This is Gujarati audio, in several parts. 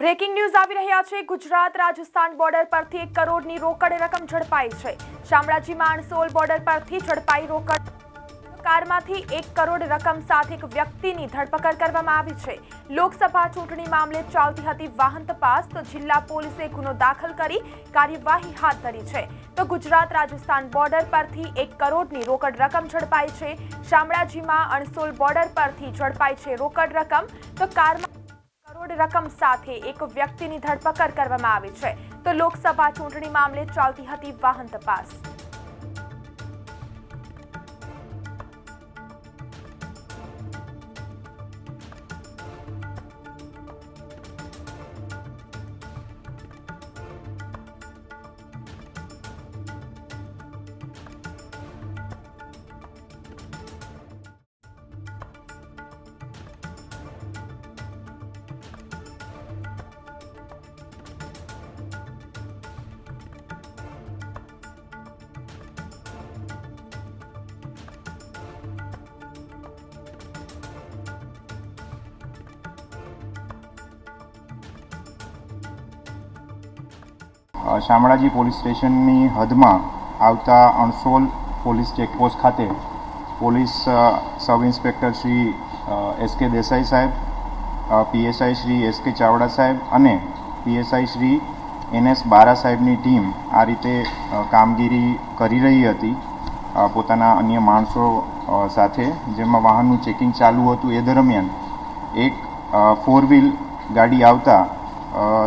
બ્રેકિંગ ન્યૂઝ આવી રહ્યા છે. ગુજરાત રાજસ્થાન બોર્ડર પરથી એક કરોડની રોકડ રકમ ઝડપાઈ છે. શામળાજી માણસોલ બોર્ડર પરથી ઝડપાઈ રોકડ. કારમાંથી એક કરોડ રકમ સાથે એક વ્યક્તિની ધરપકડ કરવામાં આવી છે. લોકસભા ચૂંટણી મામલે ચાલતી હતી વાહન તપાસ, તો જિલ્લા પોલીસે ગુનો દાખલ કરી કાર્યવાહી હાથ ધરી છે. તો ગુજરાત રાજસ્થાન બોર્ડર પરથી એક કરોડની રોકડ રકમ ઝડપાઈ છે. શામળાજીમાં અણસોલ બોર્ડર પરથી ઝડપાઈ છે રોકડ રકમ. તો કારમાં કરોડ રકમ સાથે એક વ્યક્તિની ધરપકડ કરવામાં આવી છે. તો લોકસભા ચૂંટણી મામલે ચાલતી હતી વાહન તપાસ. શામળાજી પોલીસ સ્ટેશનની હદમાં આવતા અણસોલ પોલીસ ચેકપોસ્ટ ખાતે police sub inspector Shri S K Desai સાહેબ પીએસઆઈ શ્રી એસ કે ચાવડા સાહેબ અને PSI Shri N S Bara સાહેબની ટીમ આ રીતે કામગીરી કરી રહી હતી. પોતાના અન્ય માણસો સાથે જેમાં વાહનનું ચેકિંગ ચાલુ હતું એ દરમિયાન એક ફોર વ્હીલ ગાડી આવતા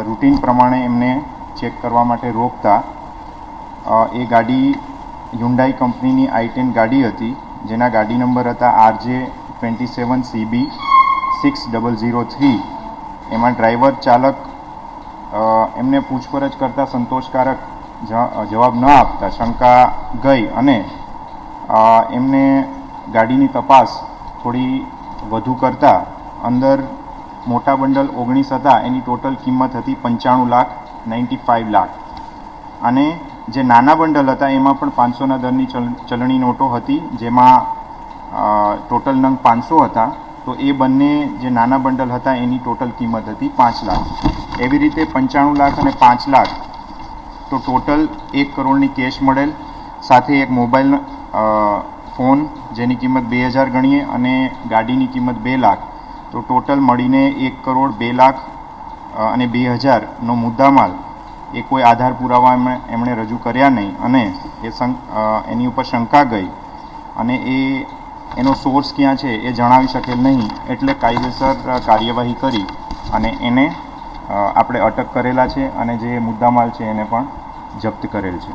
રૂટીન પ્રમાણે એમને ચેક કરવા માટે રોકતા એ ગાડી યુન્ડાઈ કંપનીની આઈ ટેન ગાડી હતી, જેના ગાડી નંબર હતા RJ twenty seven CB six double zero three. એમાં ડ્રાઈવર, ચાલક એમને પૂછપરછ કરતાં સંતોષકારક જવાબ ન આપતા, શંકા ગઈ અને એમને ગાડીની તપાસ થોડી વધુ કરતા, અંદર મોટા બંડલ ઓગણીસ હતા, એની ટોટલ કિંમત હતી પંચાણું લાખ નાઇન્ટી ફાઇવ લાખ. અને જે નાના બંડલ હતા, એમાં પણ પાંચસોના દરની ચલ, ચલણી નોટો હતી, જેમાં ટોટલ નંગ પાંચસો હતા. તો એ બંને જે નાના બંડલ હતા, એની ટોટલ કિંમત હતી પાંચ લાખ. એવી રીતે પંચાણું લાખ અને પાંચ લાખ. તો ટોટલ એક કરોડની કેશ મળેલ. સાથે એક મોબાઈલ ફોન, જેની કિંમત બે હજાર ગણીએ અને ગાડીની કિંમત બે લાખ. તો ટોટલ મળીને એક કરોડ બે લાખ અને બે હજારનો મુદ્દામાલ એ કોઈ આધાર પુરાવા એમણે રજૂ કર્યા નહીં અને એ એની ઉપર શંકા ગઈ અને એ, એનો સોર્સ ક્યાં છે એ જણાવી શકેલ નહીં એટલે કાયદેસર કાર્યવાહી કરી અને એને આપણે અટક કરેલા છે અને જે મુદ્દામાલ છે એને પણ જપ્ત કરેલ છે.